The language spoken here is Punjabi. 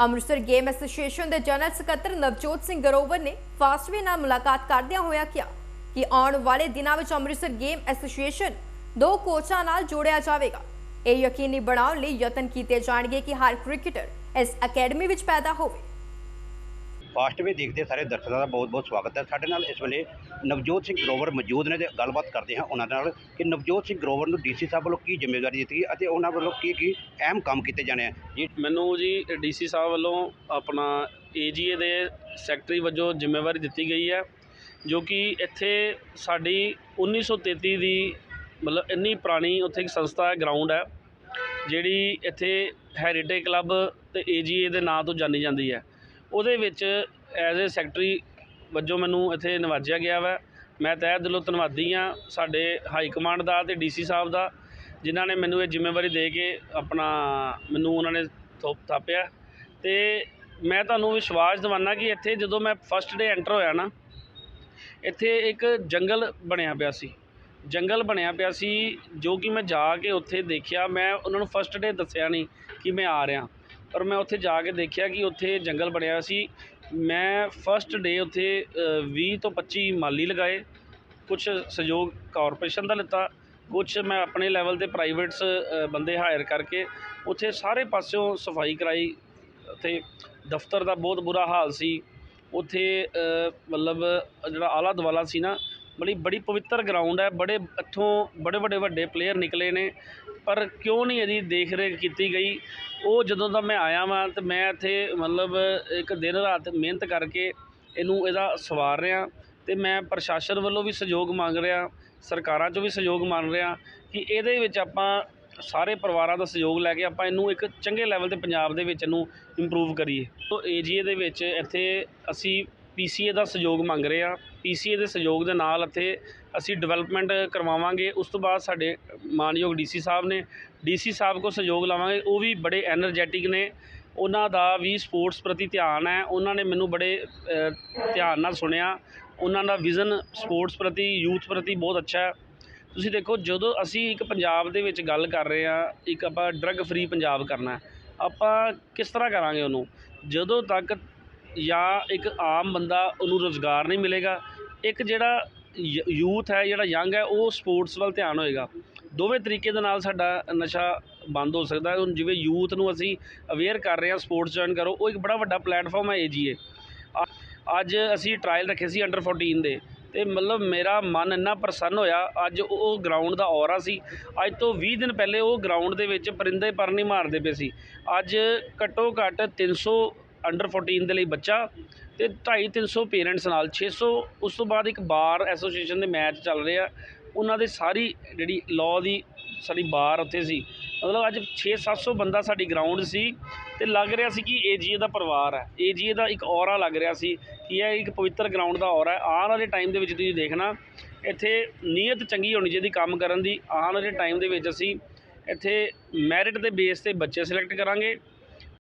ਅੰਮ੍ਰਿਤਸਰ ਗੇਮ ਐਸੋਸੀਏਸ਼ਨ ਦੇ ਜਨਰਲ ਸਕੱਤਰ ਨਵਜੋਤ ਸਿੰਘ ਗਰੋਵਰ ਨੇ ਫਾਸਟਵੇ ਨਾਲ ਮੁਲਾਕਾਤ ਕਰਦਿਆਂ ਹੋਇਆ ਕਿਹਾ ਕਿ ਆਉਣ ਵਾਲੇ ਦਿਨਾਂ ਵਿੱਚ ਅੰਮ੍ਰਿਤਸਰ ਗੇਮ ਐਸੋਸੀਏਸ਼ਨ ਦੋ ਕੋਚਾਂ ਨਾਲ ਜੋੜਿਆ ਜਾਵੇਗਾ। ਇਹ ਯਕੀਨੀ ਬਣਾਉਣ ਲਈ ਯਤਨ ਕੀਤੇ ਜਾਣਗੇ ਕਿ ਹਰ ਕ੍ਰਿਕਟਰ ਇਸ ਅਕੈਡਮੀ ਵਿੱਚ ਪੈਦਾ ਹੋਵੇ। ਫਾਸਟਵੇ ਦੇਖਦੇ ਸਾਰੇ ਦਰਸ਼ਕਾਂ ਦਾ ਬਹੁਤ-ਬਹੁਤ ਸਵਾਗਤ ਹੈ। ਸਾਡੇ ਨਾਲ ਇਸ ਵੇਲੇ ਨਵਜੋਤ ਸਿੰਘ ਗਰੋਵਰ ਮੌਜੂਦ ਨੇ ਤੇ ਗੱਲਬਾਤ ਕਰਦੇ ਹਾਂ ਉਹਨਾਂ ਨਾਲ ਕਿ ਨਵਜੋਤ ਸਿੰਘ ਗਰੋਵਰ ਨੂੰ ਡੀਸੀ ਸਾਹਿਬ ਵੱਲੋਂ ਕੀ ਜ਼ਿੰਮੇਵਾਰੀ ਦਿੱਤੀ ਗਈ ਅਤੇ ਉਹਨਾਂ ਵੱਲੋਂ ਕੀ ਕੀ ਅਹਿਮ ਕੰਮ ਕੀਤੇ ਜਾਣੇ ਆ? ਜੀ, ਮੈਨੂੰ ਜੀ ਡੀਸੀ ਸਾਹਿਬ ਵੱਲੋਂ ਆਪਣਾ ਏਜੀਏ ਦੇ ਸੈਕਟਰੀ ਵਜੋਂ ਜ਼ਿੰਮੇਵਾਰੀ ਦਿੱਤੀ ਗਈ ਹੈ, ਜੋ ਕਿ ਇੱਥੇ ਸਾਡੀ 1933 ਦੀ ਮਤਲਬ ਇੰਨੀ ਪੁਰਾਣੀ ਉੱਥੇ ਇੱਕ ਸੰਸਥਾ ਹੈ, ਗਰਾਊਂਡ ਹੈ, ਜਿਹੜੀ ਇੱਥੇ ਹੈਰੀਟੇਜ ਕਲੱਬ ਤੇ ਏਜੀਏ ਦੇ ਨਾਂ ਤੋਂ ਜਾਣੀ ਜਾਂਦੀ ਹੈ। ਉਹਦੇ ਵਿੱਚ ਐਜ਼ ਏ ਸੈਕਟਰੀ ਵਜੋਂ ਮੈਨੂੰ ਇੱਥੇ ਨਿਵਾਜਿਆ ਗਿਆ ਵਾ। ਮੈਂ ਤਹਿ ਦਿਲੋਂ ਧੰਨਵਾਦੀ ਹਾਂ ਸਾਡੇ ਹਾਈ ਕਮਾਂਡ ਦਾ ਅਤੇ ਡੀ ਸੀ ਸਾਹਿਬ ਦਾ, ਜਿਨ੍ਹਾਂ ਨੇ ਮੈਨੂੰ ਇਹ ਜ਼ਿੰਮੇਵਾਰੀ ਦੇ ਕੇ ਆਪਣਾ ਮੈਨੂੰ ਉਹਨਾਂ ਨੇ ਥੋਪ ਥਾਪਿਆ। ਅਤੇ ਮੈਂ ਤੁਹਾਨੂੰ ਵਿਸ਼ਵਾਸ ਦਿਵਾਨਾ ਕਿ ਇੱਥੇ ਜਦੋਂ ਮੈਂ ਫਸਟ ਡੇ ਐਂਟਰ ਹੋਇਆ ਨਾ, ਇੱਥੇ ਇੱਕ ਜੰਗਲ ਬਣਿਆ ਪਿਆ ਸੀ। ਜੰਗਲ ਬਣਿਆ ਪਿਆ ਸੀ ਜੋ ਕਿ ਮੈਂ ਜਾ ਕੇ ਉੱਥੇ ਦੇਖਿਆ। ਮੈਂ ਉਹਨਾਂ ਨੂੰ ਫਸਟ ਡੇ ਦੱਸਿਆ ਨਹੀਂ ਕਿ ਮੈਂ ਆ ਰਿਹਾ। ਔਰ ਮੈਂ ਉੱਥੇ ਜਾ ਕੇ ਦੇਖਿਆ ਕਿ ਉੱਥੇ ਜੰਗਲ ਬਣਿਆ ਸੀ। ਮੈਂ ਫਸਟ ਡੇ ਉੱਥੇ ਵੀਹ ਤੋਂ 25 ਮਾਲੀ ਲਗਾਏ। ਕੁਛ ਸਹਿਯੋਗ ਕਾਰਪੋਰੇਸ਼ਨ ਦਾ ਲਿੱਤਾ। ਕੁਛ ਮੈਂ ਆਪਣੇ ਲੈਵਲ ਤੇ ਪ੍ਰਾਈਵੇਟਸ ਬੰਦੇ ਹਾਇਰ ਕਰਕੇ ਉੱਥੇ ਸਾਰੇ ਪਾਸਿਓਂ ਸਫ਼ਾਈ ਕਰਵਾਈ ਤੇ ਦਫ਼ਤਰ ਦਾ ਬਹੁਤ ਬੁਰਾ ਹਾਲ ਸੀ। ਉੱਥੇ ਮਤਲਬ ਜਿਹੜਾ ਆਲਾ ਦੁਆਲਾ ਸੀ ਨਾ ਬੜੀ ਬੜੀ ਪਵਿੱਤਰ ਗਰਾਊਂਡ ਹੈ। ਬੜੇ ਇੱਥੋਂ ਬੜੇ ਵੱਡੇ ਵੱਡੇ ਪਲੇਅਰ ਨਿਕਲੇ ਨੇ। ਪਰ ਕਿਉਂ ਨਹੀਂ ਇਹਦੀ ਦੇਖ ਰੇਖ ਕੀਤੀ ਗਈ? ਉਹ ਜਦੋਂ ਦਾ ਮੈਂ ਆਇਆ ਵਾਂ ਤੇ ਮੈਂ ਇੱਥੇ ਮਤਲਬ ਇੱਕ ਦਿਨ ਰਾਤ ਮਿਹਨਤ ਕਰਕੇ ਇਹਨੂੰ ਇਹਦਾ ਸਵਾਰ ਰਿਹਾ ਅਤੇ ਮੈਂ ਪ੍ਰਸ਼ਾਸਨ ਵੱਲੋਂ ਵੀ ਸਹਿਯੋਗ ਮੰਗ ਰਿਹਾ, ਸਰਕਾਰਾਂ 'ਚੋਂ ਵੀ ਸਹਿਯੋਗ ਮੰਗ ਰਿਹਾ ਕਿ ਇਹਦੇ ਵਿੱਚ ਆਪਾਂ ਸਾਰੇ ਪਰਿਵਾਰਾਂ ਦਾ ਸਹਿਯੋਗ ਲੈ ਕੇ ਆਪਾਂ ਇਹਨੂੰ ਇੱਕ ਚੰਗੇ ਲੈਵਲ ਤੇ ਪੰਜਾਬ ਦੇ ਵਿੱਚ ਇਹਨੂੰ ਇੰਪਰੂਵ ਕਰੀਏ। ਏ ਜੀ ਏ ਦੇ ਵਿੱਚ ਇੱਥੇ ਅਸੀਂ ਪੀ ਸੀ ਏ ਦਾ ਸਹਿਯੋਗ ਮੰਗ ਰਹੇ ਹਾਂ। ਪੀ ਸੀ ਏ ਦੇ ਸਹਿਯੋਗ ਦੇ ਨਾਲ ਇੱਥੇ ਅਸੀਂ ਡਿਵੈਲਪਮੈਂਟ ਕਰਵਾਵਾਂਗੇ, ਉਸ ਤੋਂ ਬਾਅਦ ਸਾਡੇ ਮਾਨਯੋਗ ਡੀਸੀ ਸਾਹਿਬ ਨੇ, ਡੀਸੀ ਸਾਹਿਬ ਕੋਲ ਸਹਿਯੋਗ ਲਵਾਂਗੇ, ਉਹ ਵੀ ਬੜੇ ਐਨਰਜੈਟਿਕ ਨੇ, ਉਹਨਾਂ ਦਾ ਵੀ ਸਪੋਰਟਸ ਪ੍ਰਤੀ ਧਿਆਨ ਹੈ, ਉਹਨਾਂ ਨੇ ਮੈਨੂੰ ਬੜੇ ਧਿਆਨ ਨਾਲ ਸੁਣਿਆ, ਉਹਨਾਂ ਦਾ ਵਿਜ਼ਨ ਸਪੋਰਟਸ ਪ੍ਰਤੀ ਯੂਥ ਪ੍ਰਤੀ ਬਹੁਤ ਅੱਛਾ ਹੈ। ਤੁਸੀਂ ਦੇਖੋ, ਜਦੋਂ ਅਸੀਂ ਇੱਕ ਪੰਜਾਬ ਦੇ ਵਿੱਚ ਗੱਲ ਕਰ ਰਹੇ ਹਾਂ, ਇੱਕ ਆਪਾਂ ਡਰੱਗ ਫਰੀ ਪੰਜਾਬ ਕਰਨਾ ਆਪਾਂ ਕਿਸ ਤਰ੍ਹਾਂ ਕਰਾਂਗੇ ਉਹਨੂੰ? ਜਦੋਂ ਤੱਕ ਜਾਂ ਇੱਕ ਆਮ ਬੰਦਾ ਉਹਨੂੰ ਰੋਜ਼ਗਾਰ ਨਹੀਂ ਮਿਲੇਗਾ, ਇੱਕ ਜਿਹੜਾ ਯੂਥ ਹੈ, ਜਿਹੜਾ ਯੰਗ ਹੈ, ਉਹ ਸਪੋਰਟਸ ਵੱਲ ਧਿਆਨ ਹੋਏਗਾ। ਦੋਵੇਂ ਤਰੀਕੇ ਦੇ ਨਾਲ ਸਾਡਾ ਨਸ਼ਾ ਬੰਦ ਹੋ ਸਕਦਾ ਹੁਣ ਜਿਵੇਂ ਯੂਥ ਨੂੰ ਅਸੀਂ ਅਵੇਅਰ ਕਰ ਰਹੇ ਹਾਂ ਸਪੋਰਟਸ ਜੁਆਇਨ ਕਰੋ, ਉਹ ਇੱਕ ਬੜਾ ਵੱਡਾ ਪਲੇਟਫਾਰਮ ਹੈ ਏ ਜੀ ਏ ਅੱਜ ਅਸੀਂ ਟਰਾਇਲ ਰੱਖੇ ਸੀ ਅੰਡਰ 14 ਦੇ, ਤੇ ਮਤਲਬ ਮੇਰਾ ਮਨ ਇੰਨਾ ਪ੍ਰਸੰਨ ਹੋਇਆ, ਅੱਜ ਉਹ ਗਰਾਊਂਡ ਦਾ ਔਰਾ ਸੀ। ਅੱਜ ਤੋਂ 20 ਦਿਨ ਪਹਿਲੇ ਉਹ ਗਰਾਊਂਡ ਦੇ ਵਿੱਚ ਪਰਿੰਦੇ ਪਰ ਨਹੀਂ ਮਾਰਦੇ ਪਏ ਸੀ। ਅੱਜ ਘੱਟੋ ਘੱਟ 300 ਅੰਡਰ 14 ਦੇ ਲਈ ਬੱਚਾ ਤੇ 250 300 ਪੇਰੈਂਟਸ ਨਾਲ 600 ਉਸ ਤੋਂ ਬਾਅਦ ਇੱਕ ਬਾਰ ਐਸੋਸੀਏਸ਼ਨ ਦੇ ਮੈਚ ਚੱਲ ਰਿਹਾ ਉਹਨਾਂ ਦੇ ਸਾਰੀ ਜਿਹੜੀ ਲਾਅ ਦੀ ਸਾਡੀ ਬਾਰ ਉੱਥੇ ਸੀ, ਮਤਲਬ ਅੱਜ 6-700 ਬੰਦਾ ਸਾਡੀ ਗਰਾਊਂਡ ਸੀ ਤੇ ਲੱਗ ਰਿਹਾ ਸੀ ਕਿ ਏਜੀਏ ਦਾ ਪਰਿਵਾਰ ਹੈ। ਏਜੀਏ ਦਾ ਇੱਕ ਔਰਾ ਲੱਗ ਰਿਹਾ ਸੀ ਕਿ ਇਹ ਇੱਕ ਪਵਿੱਤਰ ਗਰਾਊਂਡ ਦਾ ਔਰਾ ਹੈ। ਆਉਣ ਵਾਲੇ ਟਾਈਮ ਦੇ ਵਿੱਚ ਤੁਸੀਂ ਦੇਖਣਾ, ਇੱਥੇ ਨੀਅਤ ਚੰਗੀ ਹੋਣੀ ਚਾਹੀਦੀ ਕੰਮ ਕਰਨ ਦੀ। ਆਉਣ ਵਾਲੇ ਟਾਈਮ ਦੇ ਵਿੱਚ ਅਸੀਂ ਇੱਥੇ ਮੈਰਿਟ ਦੇ ਬੇਸ ਤੇ ਬੱਚੇ ਸਿਲੈਕਟ ਕਰਾਂਗੇ।